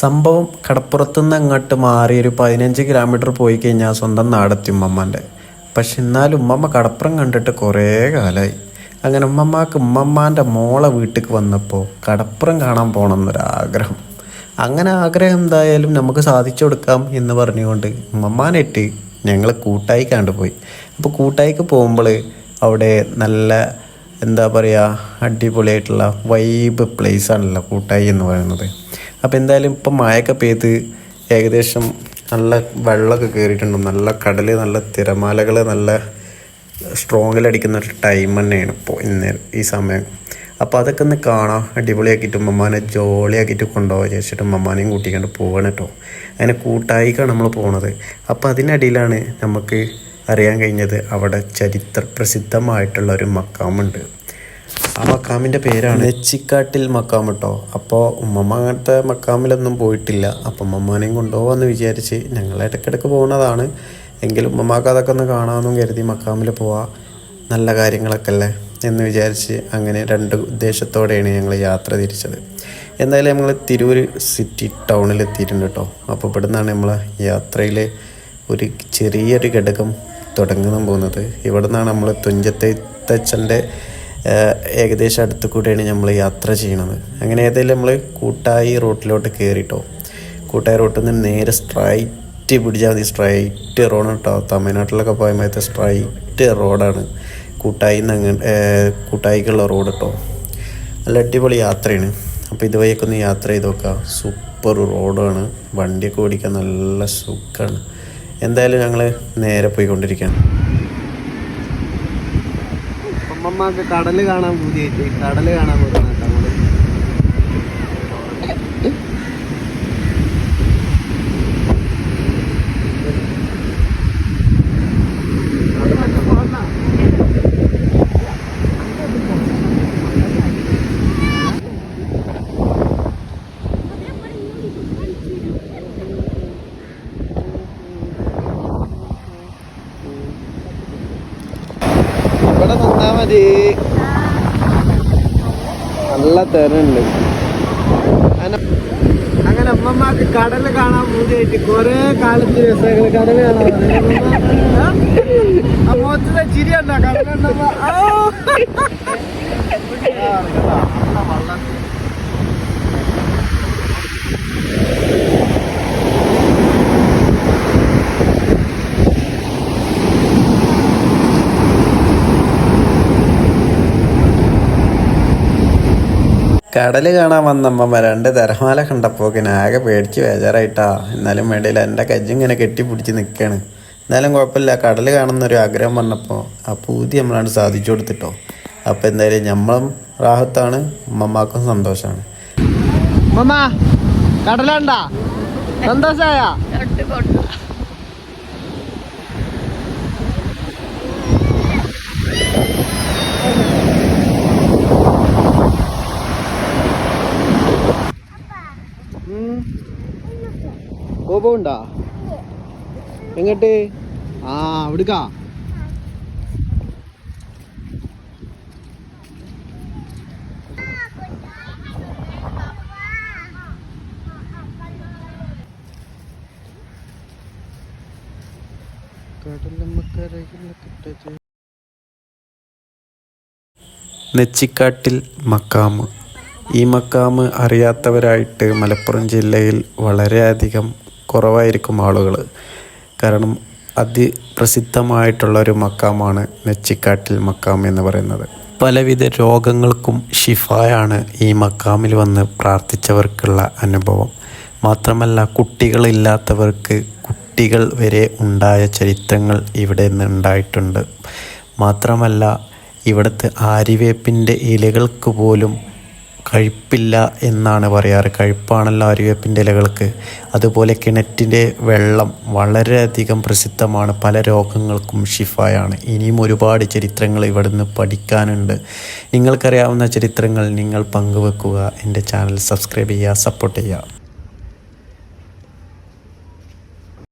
സംഭവം കടപ്പുറത്തുനിന്ന് അങ്ങോട്ട് മാറി ഒരു പതിനഞ്ച് കിലോമീറ്റർ പോയി കഴിഞ്ഞാൽ സ്വന്തം നാടെത്തി ഉമ്മമ്മന്റെ. പക്ഷെ എന്നാലും ഉമ്മമ്മ കടപ്പുറം കണ്ടിട്ട് കുറേ കാലമായി അങ്ങനെ ഉമ്മമ്മക്ക് ഉമ്മമ്മാന്റെ മോളെ വീട്ടിലേക്ക് വന്നപ്പോൾ കടപ്പുറം കാണാൻ പോകണമെന്നൊരാഗ്രഹം. അങ്ങനെ ആഗ്രഹം എന്തായാലും നമുക്ക് സാധിച്ചു കൊടുക്കാം എന്ന് പറഞ്ഞുകൊണ്ട് ഉമ്മമ്മാനെട്ട് ഞങ്ങൾ കൂട്ടായി കണ്ടുപോയി അപ്പോൾ കൂട്ടായിക്ക് പോകുമ്പോൾ അവിടെ നല്ല എന്താ പറയുക അടിപൊളിയായിട്ടുള്ള വൈബ് പ്ലേസ് ആണല്ലോ കൂട്ടായി എന്ന് പറയുന്നത്. അപ്പോൾ എന്തായാലും ഇപ്പം മഴയൊക്കെ പെയ്ത് ഏകദേശം നല്ല വെള്ളമൊക്കെ കയറിയിട്ടുണ്ട് നല്ല കടൽ നല്ല തിരമാലകൾ നല്ല സ്ട്രോങ്ങിലടിക്കുന്ന ഒരു ടൈം തന്നെയാണ് ഇപ്പോൾ ഇന്ന് ഈ സമയം. അപ്പോൾ അതൊക്കെ ഒന്ന് കാണാം. അടിപൊളിയാക്കിയിട്ട് ഉമ്മമാനെ ജോളിയാക്കിയിട്ട് കൊണ്ടുപോകാൻ വിചാരിച്ചിട്ട് ഉമ്മമാനെയും കൂട്ടിക്കൊണ്ട് പോവാണ് കേട്ടോ അങ്ങനെ കൂട്ടായിക്കാണ് നമ്മൾ പോണത്. അപ്പോൾ അതിനിടയിലാണ് നമുക്ക് അറിയാൻ കഴിഞ്ഞത് അവിടെ ചരിത്ര പ്രസിദ്ധമായിട്ടുള്ള ഒരു മക്കാമുണ്ട് ആ മക്കാമിന്റെ പേരാണ് നെച്ചിക്കാട്ടിൽ മക്കാം കേട്ടോ അപ്പോൾ ഉമ്മമ്മ അങ്ങനത്തെ മക്കാമിലൊന്നും പോയിട്ടില്ല. അപ്പം ഉമ്മമ്മനെയും കൊണ്ടുപോകാമെന്ന് വിചാരിച്ച് ഞങ്ങൾ ഇടയ്ക്കിടയ്ക്ക് പോകുന്നതാണ്. എങ്കിലും ഉമ്മമാക്ക് അതൊക്കെ ഒന്ന് കാണാമെന്നും കരുതി മക്കാമിൽ പോവാം. നല്ല കാര്യങ്ങളൊക്കെ അല്ലേ? എന്ന് വിചാരിച്ച് അങ്ങനെ രണ്ട് ഉദ്ദേശത്തോടെയാണ് ഞങ്ങൾ യാത്ര തിരിച്ചത്. എന്തായാലും ഞങ്ങൾ തിരൂർ സിറ്റി ടൗണിൽ എത്തിയിട്ടുണ്ട് കേട്ടോ അപ്പോൾ ഇവിടെ നിന്നാണ് നമ്മൾ യാത്രയിലെ ഒരു ചെറിയൊരു ഘടകം തുടങ്ങാൻ പോകുന്നത്. ഇവിടെ നിന്നാണ് നമ്മൾ തുഞ്ചത്തച്ഛന്റെ ഏകദേശം അടുത്ത് കൂടെയാണ് നമ്മൾ യാത്ര ചെയ്യണത്. അങ്ങനെ ഏതായാലും നമ്മൾ കൂട്ടായി റോട്ടിലോട്ട് കയറിട്ടോ കൂട്ടായി റോട്ടിൽ നിന്ന് നേരെ സ്ട്രൈറ്റ് പിടിച്ചാൽ മതി. സ്ട്രൈറ്റ് റോഡ് കേട്ടോ. തമിഴ്നാട്ടിലൊക്കെ പോയ മാത്ര സ്ട്രൈറ്റ് റോഡാണ്. കൂട്ടായി അങ്ങ് കൂട്ടായിക്കുള്ള റോഡ് കേട്ടോ. നല്ല അടിപൊളി യാത്രയാണ്. അപ്പോൾ ഇതുവഴിയൊക്കെ ഒന്ന് യാത്ര ചെയ്ത് നോക്കുക സൂപ്പർ റോഡാണ്. വണ്ടിയൊക്കെ ഓടിക്കാൻ നല്ല സുഖമാണ് എന്തായാലും ഞങ്ങൾ നേരെ പോയിക്കൊണ്ടിരിക്കുകയാണ്. കടൽ കാണാൻ പൂജയായിട്ട് കടൽ കാണാൻ പോകുന്ന നമ്മൾ ഇവിടെ നിന്നാ മതി നല്ല തിരണ്ട് അങ്ങനെ അങ്ങനെ കടൽ കാണാൻ പൂജയായിട്ട് കൊറേ കാലത്ത് രസങ്ങൾ കടൽ കാണാൻ മൊത്തത്തെ ചിരിയുണ്ടോ കടൽ കാണാൻ വന്നമ്മ രണ്ട് തിരമാല കണ്ടപ്പോൾ ആകെ പേടിച്ച് ബേജാറായിട്ടാ. എന്നാലും വേണ്ടിയില്ല എന്റെ കജ്ജിങ്ങനെ കെട്ടിപ്പിടിച്ച് നിൽക്കുകയാണ് എന്നാലും കുഴപ്പമില്ല കടൽ കാണുന്നൊരു ആഗ്രഹം വന്നപ്പോൾ ആ പൂതി നമ്മളാണ് സാധിച്ചു കൊടുത്തിട്ടോ. അപ്പോൾ എന്തായാലും നമ്മളും റാഹത്താണ് ഉമ്മമാക്കും സന്തോഷമാണ് കടലുണ്ടാ സന്തോഷായ? കോപമുണ്ടാ എങ്ങട്ട്? ആ അവിടുക്കാ. നെച്ചിക്കാട്ടിൽ മക്കാമ്. ഈ മക്കാമ് അറിയാത്തവരായിട്ട് മലപ്പുറം ജില്ലയിൽ വളരെയധികം കുറവായിരിക്കും ആളുകൾ കാരണം അതിപ്രസിദ്ധമായിട്ടുള്ള ഒരു മക്കാമാണ് നെച്ചിക്കാട്ടിൽ മക്കാം എന്ന് പറയുന്നത്. പലവിധ രോഗങ്ങൾക്കും ഷിഫായാണ് ഈ മക്കാമിൽ വന്ന് പ്രാർത്ഥിച്ചവർക്കുള്ള അനുഭവം. മാത്രമല്ല കുട്ടികളില്ലാത്തവർക്ക് കുട്ടികൾ വരെ ഉണ്ടായ ചരിത്രങ്ങൾ ഇവിടെ നിന്ന് ഉണ്ടായിട്ടുണ്ട്. മാത്രമല്ല ഇവിടുത്തെ ആര്യവേപ്പിന്റെ ഇലകൾക്ക് പോലും കഴിപ്പില്ല എന്നാണ് പറയാറ്. കഴിപ്പാണല്ലോ ആര്യവേപ്പിന്റെ ഇലകൾക്ക്. അതുപോലെ കിണറ്റിന്റെ വെള്ളം വളരെയധികം പ്രസിദ്ധമാണ്. പല രോഗങ്ങൾക്കും ഷിഫായാണ് ഇനിയും ഒരുപാട് ചരിത്രങ്ങൾ ഇവിടുന്ന് പഠിക്കാനുണ്ട്. നിങ്ങൾക്കറിയാവുന്ന ചരിത്രങ്ങൾ നിങ്ങൾ പങ്കുവെക്കുക. എന്റെ ചാനൽ സബ്സ്ക്രൈബ് ചെയ്യുക സപ്പോർട്ട് ചെയ്യുക.